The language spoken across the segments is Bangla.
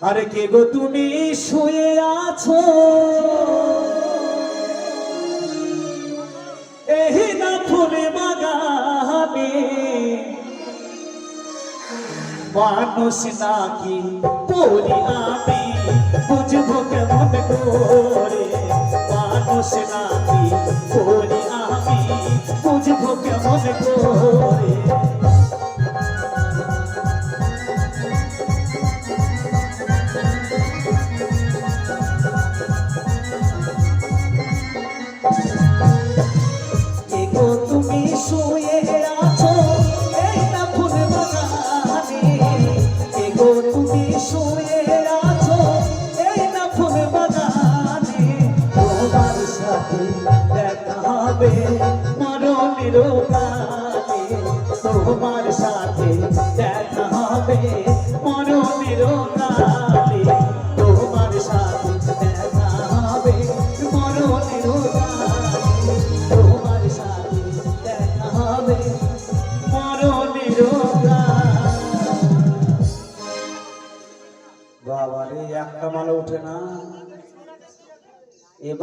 আর কে গো তুমি শুয়ে আছো? এই না ফুলে মাগাবে মানুষ নাকি পড়ি আমি, বুঝব কেমন করে? মানুষ নাকি পড়ি আমি, বুঝব কেমন করে?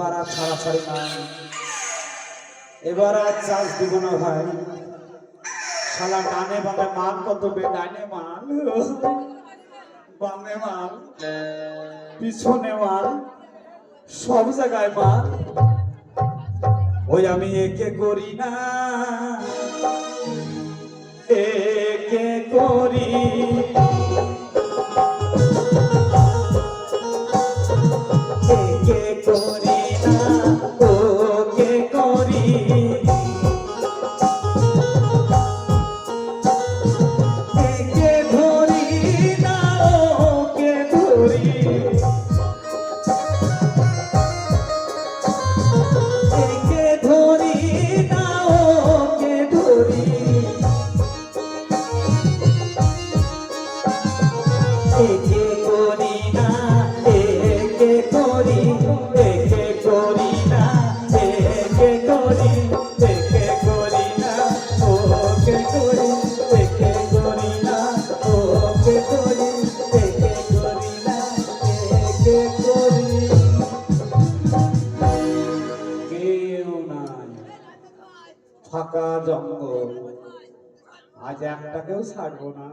এবার আর ছাড়াছাড়ি নাই। এবার আর চাষ দিব না ভাই। শালা ডানে বামে মান কত বে, ডানে মান, বামে মান, পিছনে মান, সব জায়গায় মান। ওই আমি একে করি না। একে করি। আজ একটাকেও ছাড়বো না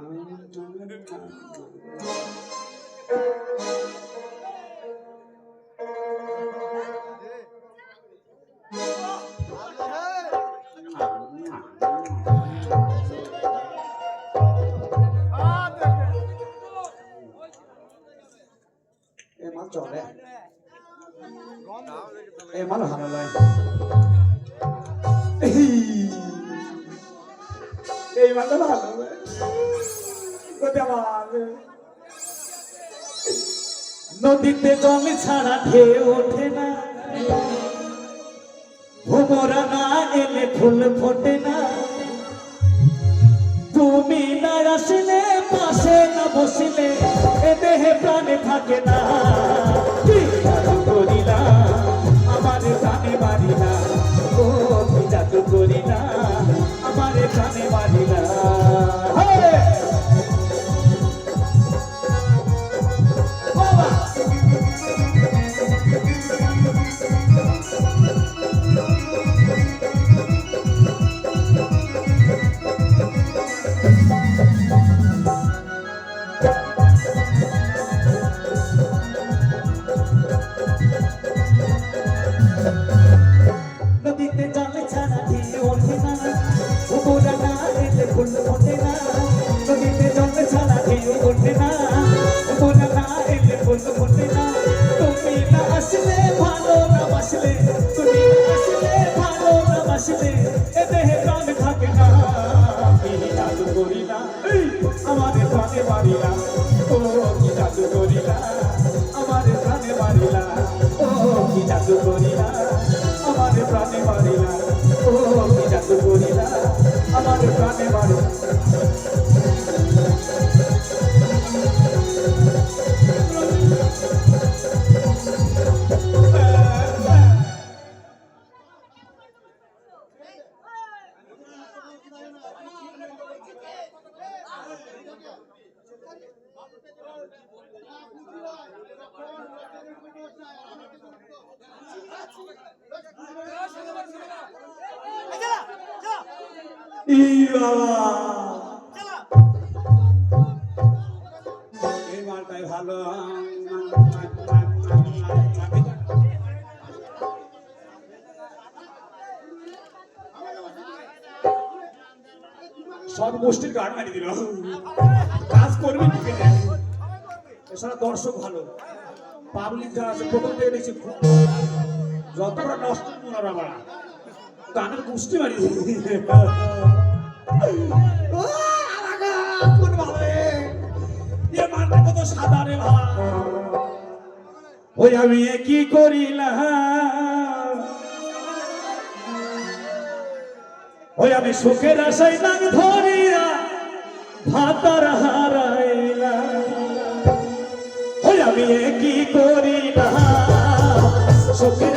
চলে। এ মানুষ ভালো লাগে। এই মাথা ভালো নদীতে জল ছাড়া ঢেউ ওঠে না। ভোমরা না এলে ফুল ফোটে Você sabe, Maria. সব গোষ্ঠীর গান মারি দিল। কাজ করবে এছাড়া দর্শক ভালো। পাবলিক যারা আছে প্রথম থেকে দেখছি যতটা নষ্ট ওনারা বাড়া গানের গোষ্ঠী মারি ও, আলাগা, কোন ভালো এ। এ মালটা কত সাদা রে ভাই। ওই আমি কি করিলাম? ওই আমি সুখের আশাই নাম ধরিয়া ভাতার হারাইলা ওই আমি কি করি না সুখের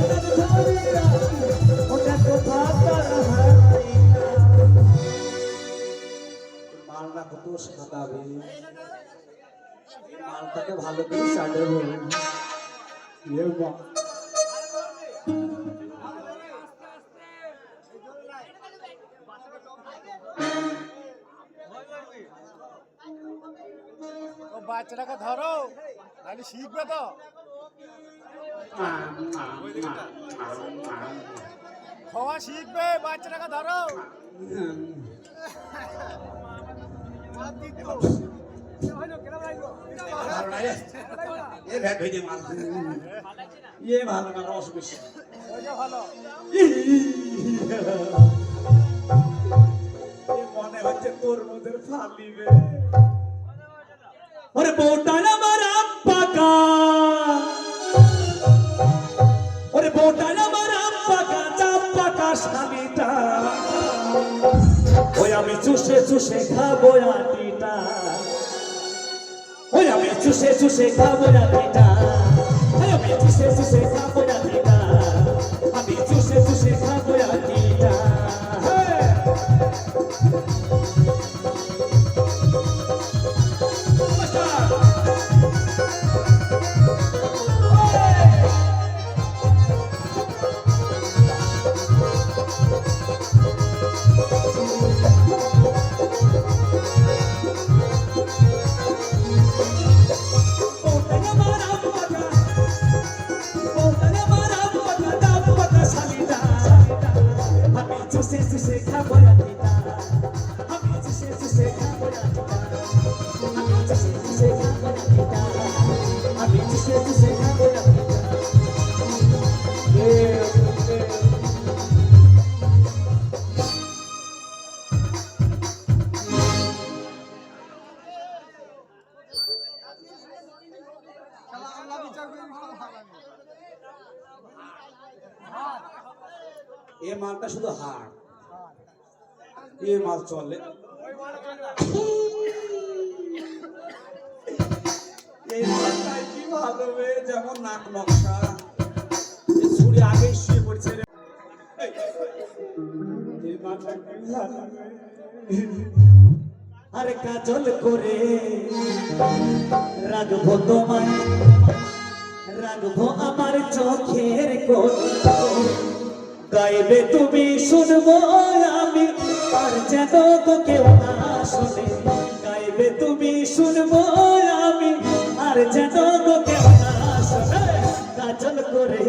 কত মালটাকে ভালো করে ইয়ে বাচ্চাটাকে ধরো তাহলে শিখবে তো। খাওয়া শিখবে বাচ্চাটাকে ধরো। এ ভ্যাট হয়ে যায় মাল ইয়ে ভালো না রস বেশি ওইটা ভালো এ মনে হচ্ছে তোর মধ্যে ফালিবে ওরে বোটাল আমার খাব আটিটা ওই আমি চুষে চুষে খাব আটিটা ওই আমি চুষে চুষে খাব এ মালটা শুধু হাড়। এ মাল চলে। এই মালটাই কি ভালো যেমন নাক নকশা। ছুরি আগে শুয়ে পড়ছে রে। এই, মালটা কি ভালো? আরে কাজল করে। রাখব তোমায় রাখব আমার চোখের কোল গাইবে তুমি শুনব আমি আর যেন তো কেউ না শুনে। গাইবে তুমি শুনব আমি আর যেন তো কেউ না শুনে। কাজল করে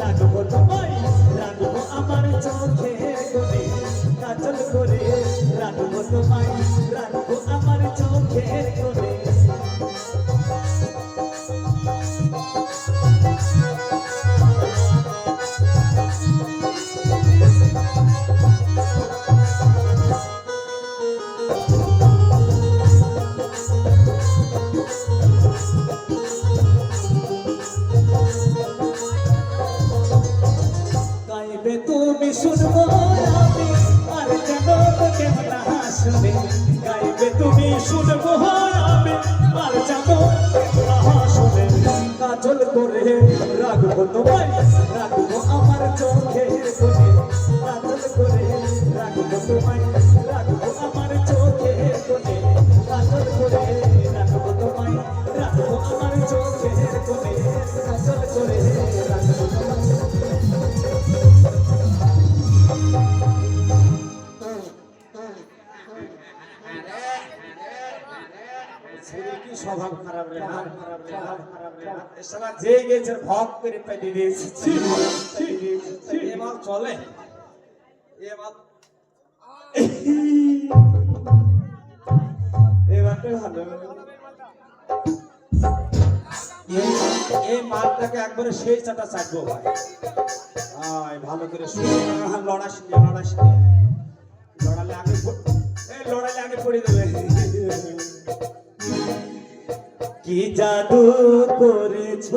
রাখব তোমায়, রাখব আমার চোখের কোণে কাজল করে রাখব তোমায়, রাখব শুনব আমি আর কেন তোকে শুনে গাইবে তুমি শুনব আমি আর জানো না শুনে কাজল করে রাখব তোমায় রাখব আমার চোখে কাজল করে রাখব তোমায় যে গেছে ভক করে পেটে দিয়েছে। চলে। এবারটা ভালো। এই মালটাকে একবারে সেই চাটা চাটবো ভাই। আয় ভালো করে শুনে লড়াস নিয়ে লড়াস নিয়ে লড়ালে আগে এই লড়ালে আগে পড়ে দেবে। কি জাদু করেছ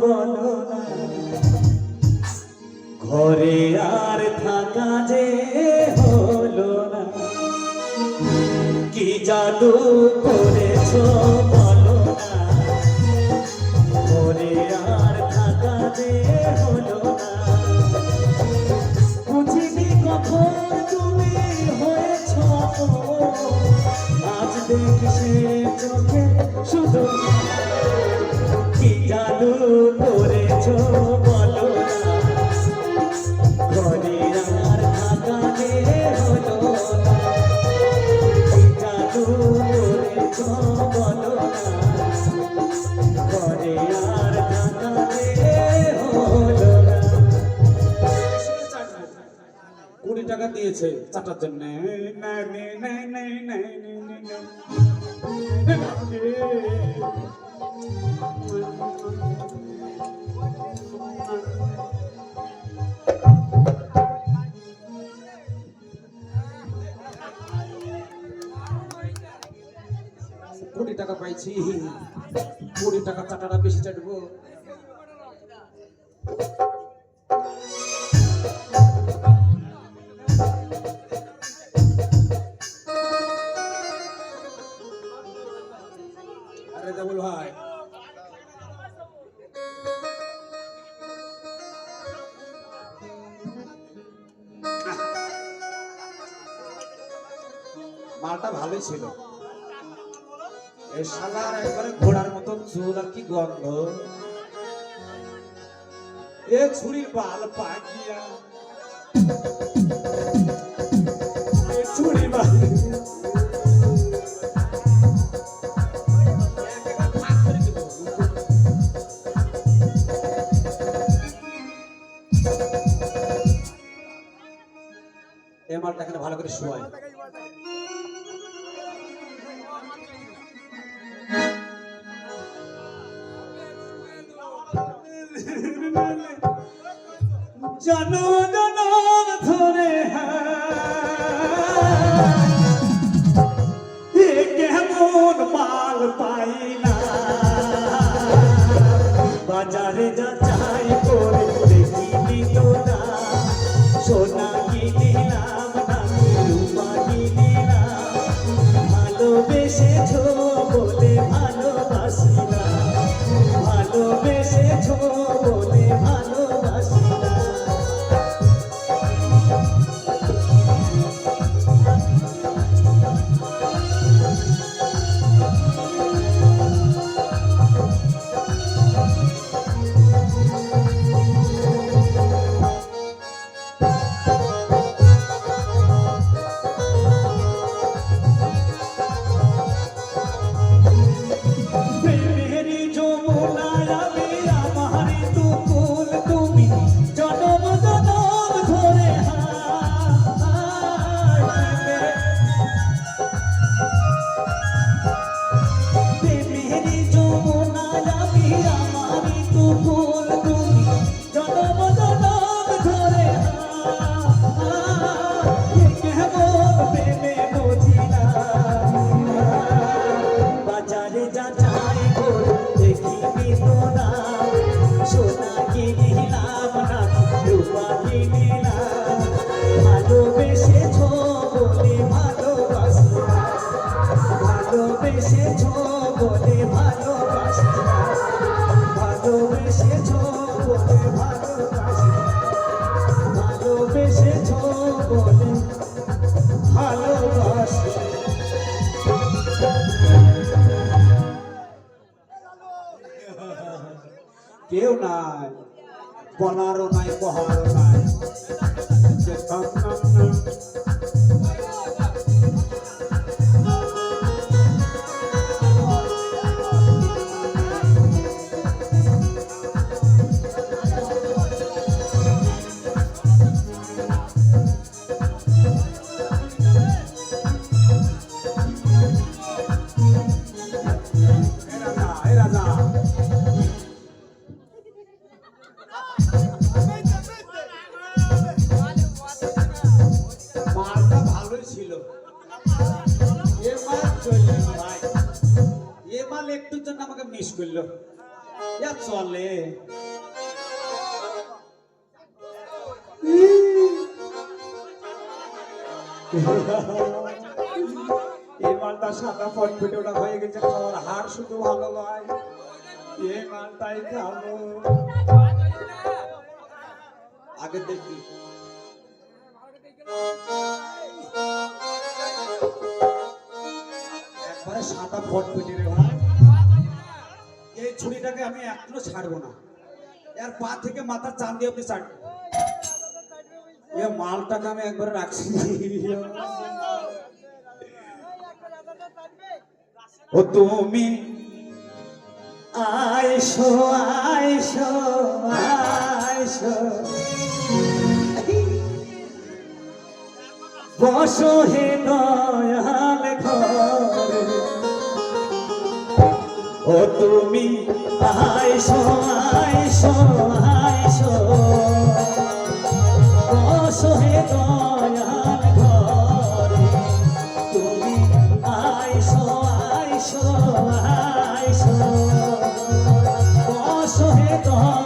বলো না? ঘরে আর থাকা যে হলো না। কি জাদু করেছ দিয়েছে চাটার জন্য কুড়ি টাকা পাইছি কুড়ি টাকা চাটাটা বেশি চাটবো মালটা ভালোই ছিল। ঘোড়ার মতন চুল, আর কি গন্ধ। এ ছুরির বাল পাকিয়া। ছুরি বাল। এ মালটা এখানে ভালো করে শোয়াই জানো জনম ধরে এ কেউ নাই বলারও নাই বহারও নাই। এ মাল চলবে না ভাই এ মাল একটুর জন্য আমাকে মিস করল। চলে। এই মালটা সাদা ফটফটে ওটা হয়ে গেছে, খাওয়ার হাড় শুধু ভালো নয়। এই মালটাই খাব। আগে দেখবি। সাদা ভাই। এই ছুরিটাকে আমি ছাড়বো না। এর পা থেকে মাথার চান দিয়ে আপনি মালটাকে আমি রাখছি। ও তুমি আইসো আইসো আইসো। বসো হে দয়াল। ও তুমি আইসো আইসো আইসো বসো হে দয়াল ঘরে, তুমি আইসো আইসো আইসো বসো হে দয়াল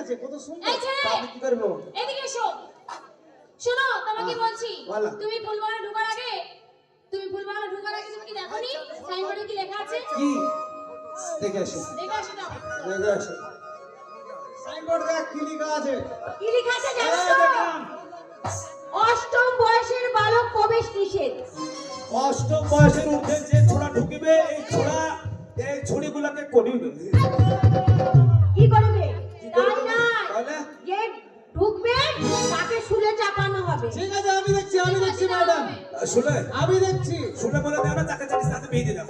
আছে কত সুন্দর। আমি কি করব? এদিকে এসো। শোনো তোমাকে হ্যাঁ, বলছি তুমি ফুলবাগানে ঢোকার আগে তুমি ফুলবাগানে ঢোকার আগে তুমি কি দেখোনি সাইনবোর্ডে কি লেখা আছে? কি? দেখে দেখে দেখে সাইনবোর্ড দেখ কি লেখা আছে? কি লেখা আছে জানো তো? অষ্টম বয়সের বালক প্রবেশ নিষেধ। অষ্টম বয়সের ঊর্ধ্বে যে ছোড়া ঢুকিবে এই ছোড়া এই ছুরিগুলোকে করিবে কি করবে কি তাই করবে? না তাহলে? যে ঢুকবে তাকে শুলে চাপানো হবে। ঠিক আছে আমি দেখছি আমি দেখছি ম্যাডাম। শুনে আমি দেখছি। শুনে বলে দেবে তাকে জানিস তাতে বিয়ে দিয়ে দাও